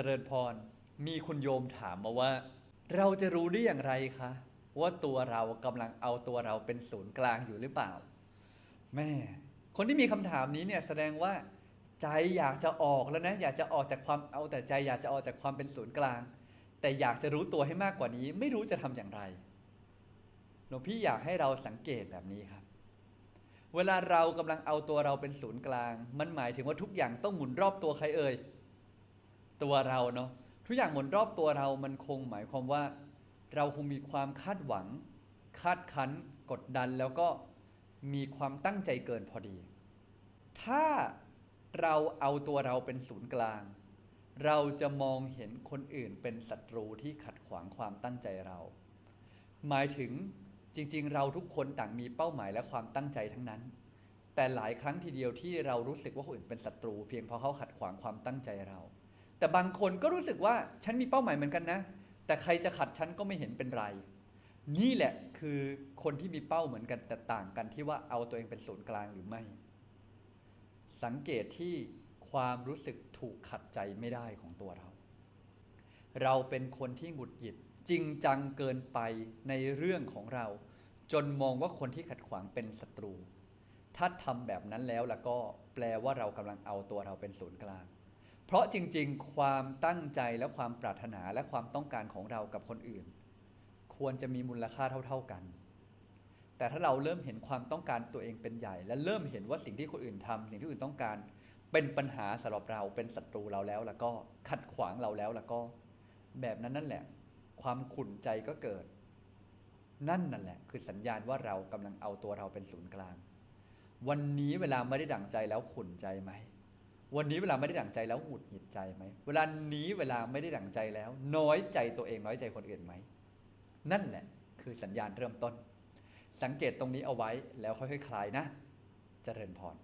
จริญพร มีคุณโยมถามมาว่า เราจะรู้ได้อย่างไรคะ ว่าตัวเรากำลังเอาตัวเราเป็นศูนย์กลางอยู่หรือเปล่า แม่ คนที่มีคำถามนี้เนี่ยแสดงว่า ใจอยากจะออกแล้วนะ อยากจะออกจากความเอาแต่ใจอยากจะออกจากความเป็นศูนย์กลาง แต่อยากจะรู้ตัวให้มากกว่านี้ ไม่รู้จะทำอย่างไรหลวงพี่อยากให้เราสังเกตแบบนี้ครับ เวลาเรากำลังเอาตัวเราเป็นศูนย์กลาง มันหมายถึงว่าทุกอย่างต้องหมุนรอบตัวใครเอ่ย ตัวเราเนาะทุกอย่างหมุนรอบตัวเรามันคงหมายความว่า เราคงมีความคาดหวัง คาดคั้น กดดันแล้วก็มีความตั้งใจเกินพอดี ถ้าเราเอาตัวเราเป็นศูนย์กลาง เราจะมองเห็นคนอื่นเป็นศัตรูที่ขัดขวางความตั้งใจเรา หมายถึงจริงๆ เราทุกคนต่างมีเป้าหมายและความตั้งใจทั้งนั้น แต่หลายครั้งทีเดียวที่เรารู้สึกว่าคนอื่นเป็นศัตรู เพียงเพราะเขาขัดขวางความตั้งใจเรา แต่บางคนก็รู้สึกว่าฉันมีเป้าหมายเหมือนกันนะ แต่ใครจะขัดฉันก็ไม่เห็นเป็นไร นี่แหละคือคนที่มีเป้าเหมือนกันแต่ต่างกันที่ว่าเอาตัวเองเป็นศูนย์กลางหรือไม่ สังเกตที่ความรู้สึกถูกขัดใจไม่ได้ของตัวเรา เราเป็นคนที่หงุดหงิดจริงจังเกินไปในเรื่องของเรา จนมองว่าคนที่ขัดขวางเป็นศัตรู ถ้าทำแบบนั้นแล้วแล้วก็แปลว่าเรากำลังเอาตัวเราเป็นศูนย์กลาง เพราะจริงๆ ความตั้งใจและความปรารถนาและความต้องการของเรากับคนอื่น ควรจะมีมูลค่าเท่า ๆกัน แต่ถ้าเราเริ่มเห็นความต้องการตัวเองเป็นใหญ่ และเริ่มเห็นว่าสิ่งที่คนอื่นทำสิ่งที่คนอื่นต้องการ เป็นปัญหาสำหรับเราเป็นศัตรูเราแล้ว แล้วก็ขัดขวางเราแล้วแล้วก็ แบบนั้นนั่นแหละ ความขุ่นใจก็เกิด นั่นนั่นแหละ คือสัญญาณว่าเรากำลังเอาตัวเราเป็นศูนย์กลาง วันนี้เวลาไม่ได้ดั่งใจแล้วขุ่นใจไหม วันนี้เวลาไม่ได้ดั่งใจแล้วหงุดหงิดใจไหม เวลานี้เวลาไม่ได้ดั่งใจแล้ว น้อยใจตัวเองน้อยใจคนอื่นไหม นั่นแหละคือสัญญาณเริ่มต้น สังเกตตรงนี้เอาไว้แล้วค่อยๆคลายนะ เจริญพร